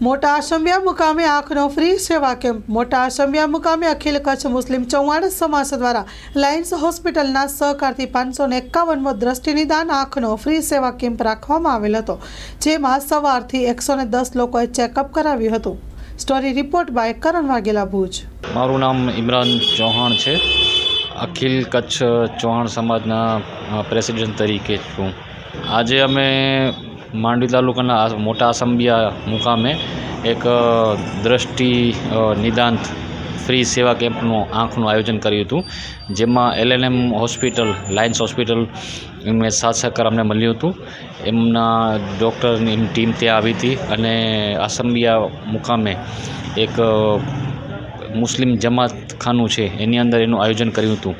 મોટા આસંબિયા મુકામે આંખનો ફ્રી સેવા કેમ્પ. મોટા આસંબિયા મુકામે અખિલ કચ્છ મુસ્લિમ ચૌહાણ સમાજ દ્વારા લાયન્સ હોસ્પિટલના સહકારથી પાંચસો ને એકાવનમો દ્રષ્ટિ નિદાન આંખનો ફ્રી સેવા કેમ્પ રાખવામાં આવેલ હતો, જેમાં સવારથી એકસો ને દસ લોકોએ ચેકઅપ કરાવ્યું હતું. Story report by Karan Vaghela Bhuj. મારું નામ ઇમરાન ચૌહાણ છે. અખિલ કચ્છ ચૌહાણ સમાજના પ્રેસિડેન્ટ તરીકે છું. આજે અમે માંડવી તાલુકાના મોટા આસંબિયા મુકામે એક દ્રષ્ટિ નિદાંત ફ્રી સેવા કેમ્પનું આંખનું આયોજન કર્યું હતું, જેમાં એલએનએમ હોસ્પિટલ, લાયન્સ હોસ્પિટલ એમને સાથ સહકાર અમને મળ્યું હતું. એમના ડૉક્ટરની ટીમ ત્યાં આવી હતી અને આસંબિયા મુકામે એક મુસ્લિમ મુસ્લિમ જમાતખાનું છે, એની અંદર એનું આયોજન કર્યું હતું.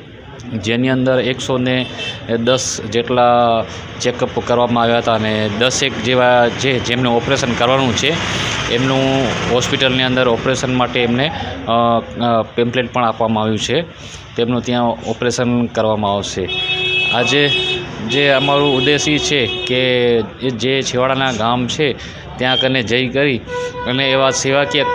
જેની અંદર એકસો ને દસ જેટલા ચેકઅપ કરવામાં આવ્યા હતા અને દસેક જેવા જે જેમને ઓપરેશન કરવાનું છે, એમનું હોસ્પિટલની અંદર ઓપરેશન માટે એમને પેમ્પલેટ પણ આપવામાં આવ્યું છે. તેમનું ત્યાં ઓપરેશન કરવામાં આવશે. આજે જે અમારું ઉદ્દેશી છે કે જે છેવાડાના ગામ છે, ત્યાં કને જઈ કરી અને એવા સેવાકીય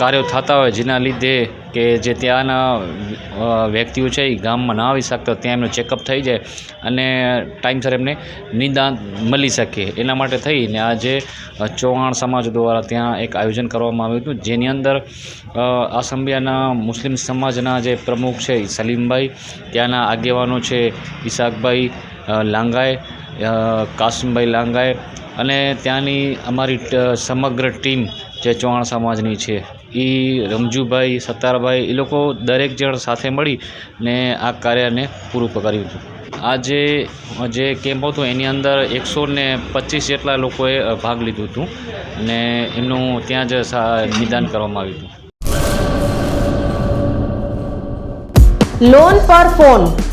કાર્યો થતા હોય જેના લીધે કે જે ત્યાંના વ્યક્તિઓ છે એ ગામમાં ના આવી શકતા, ત્યાં એમનું ચેકઅપ થઈ જાય અને ટાઈમસર એમને નિદાન મળી શકે. એના માટે થઈને આજે ચૌહાણ સમાજ દ્વારા ત્યાં એક આયોજન કરવામાં આવ્યું હતું, જેની અંદર આસંબિયાના મુસ્લિમ સમાજના જે પ્રમુખ છે સલીમભાઈ, ત્યાંના આગેવાનો છે ઈસાકભાઈ અ, કાસિમભાઈ લાંગાએ અને ત્યાંની અમારી સમગ્ર ટીમ જે ચૌહાણ સમાજની છે એ રમજુભાઈ સત્તારભાઈ એ લોકો દરેક જણ સાથે મળી ને આ કાર્યને પૂરું કર્યું હતું. આજે જે કેમ્પ હતો એની અંદર એકસો ને પચીસ જેટલા લોકોએ ભાગ લીધું હતું ને એમનું ત્યાં જ નિદાન કરવામાં આવ્યું હતું. લોન પર ફોન